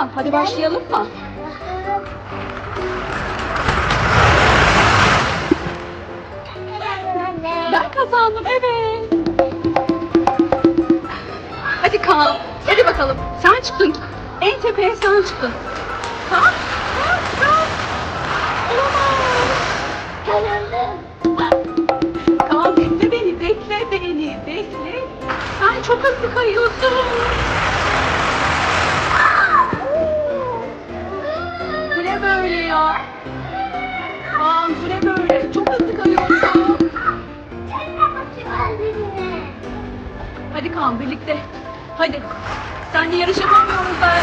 Kaan hadi başlayalım mı? Ben kazandım evet. Hadi Kaan hadi bakalım. Sen çıktın. En tepeye sen çıktın. Kaan. Kaan. Kaan. Olamaz. Kaan bekle beni, bekle beni, bekle. Sen çok hızlı kayıyorsun. Hadi. Seninle yarış yapamıyoruz ben.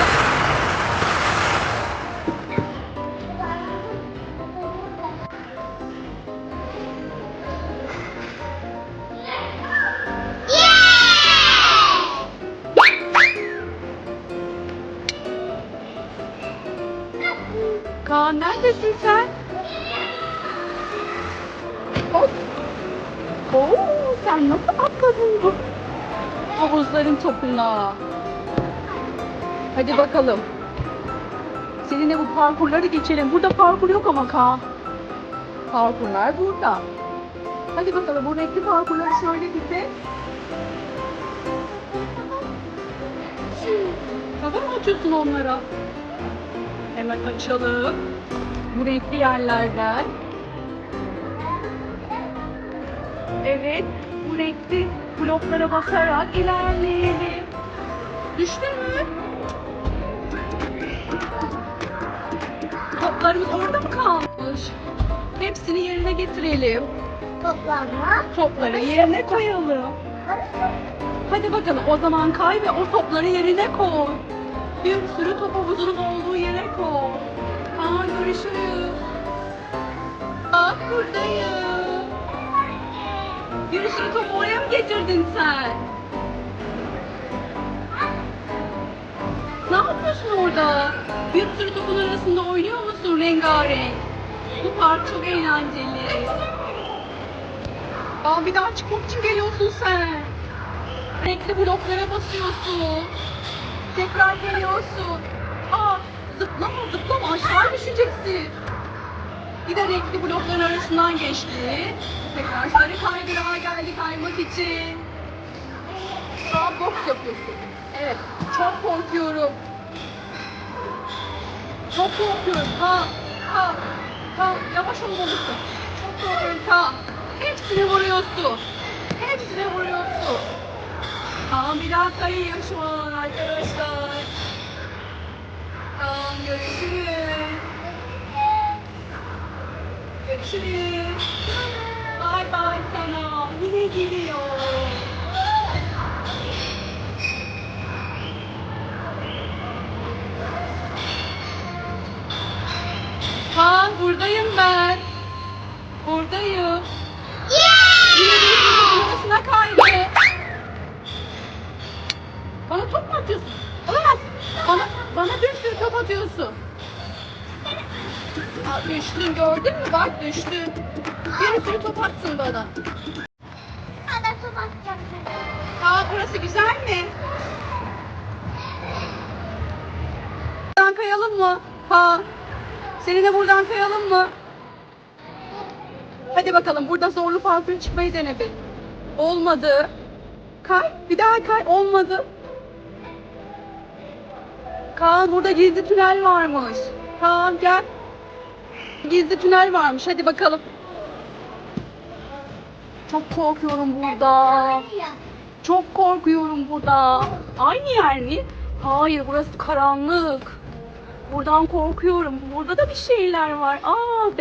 Kaan neredesin sen? Hop. Oo, sen nasıl atladın bu havuzların topuna? Hadi bakalım. Seninle bu parkurları geçelim. Burada parkur yok ama Kaan. Parkurlar burada. Hadi bakalım bu renkli parkurları şöyle bize. Kafa mı açıyorsun onlara? Hemen açalım. Bu renkli yerlerden. Evet, renkli bloklara basarak ilerleyelim. Düştün mü? Toplarımız orada mı kalmış? Hepsini yerine getirelim. Toplanma. Topları yerine koyalım. Hadi bakalım o zaman kay ve o topları yerine koy. Bir sürü top havuzunun olduğu yere koy. Aa görüşürüz. Bak buradayım. Sürü topu oraya mı getirdin sen? Ne yapıyorsun orada? Bir sürü topun arasında oynuyor musun rengarenk? Bu park çok eğlenceli. Aa bir daha çıkmak için geliyorsun sen. Renkli bloklara basıyorsun. Tekrar geliyorsun. Aa zıplama zıplama aşağı düşeceksin. Bir de renkli blokların arasından geçti. Tekrar sarı kaydırağa geldi kaymak için. Aa boks yapıyorsun. Evet çok korkuyorum. Çok korkuyorum. Ha ha ha yavaş olmalısın. Çok korkuyorum ha. Hepsine vuruyorsun. Hepsine vuruyorsun. Tamam bir daha kayayım şu an arkadaşlar. Tamam görüşürüz. Görüşürüz. Bay bay sana. Yine geliyor. Ha buradayım ben. Buradayım. Yine bir topun arasına kaydı. Bana top mu atıyorsun? Olamaz. Bana, bana bir sürü top atıyorsun. Aa, düştün gördün mü? Bak düştün. Bir sürü top attın bana. Ada top atacaksın. Aa burası güzel mi? Buradan kayalım mı? Ha. Seninle buradan kayalım mı? Hadi bakalım burada zorlu parkur çıkmayı dene bir. Olmadı. Kay. Bir daha kay. Olmadı. Kaan burada gizli tünel varmış. Kaan gel. Gizli tünel varmış. Hadi bakalım. Çok korkuyorum burada. Çok korkuyorum burada. Aynı yer mi? Hayır burası karanlık. Buradan korkuyorum. Burada da bir şeyler var. Aa be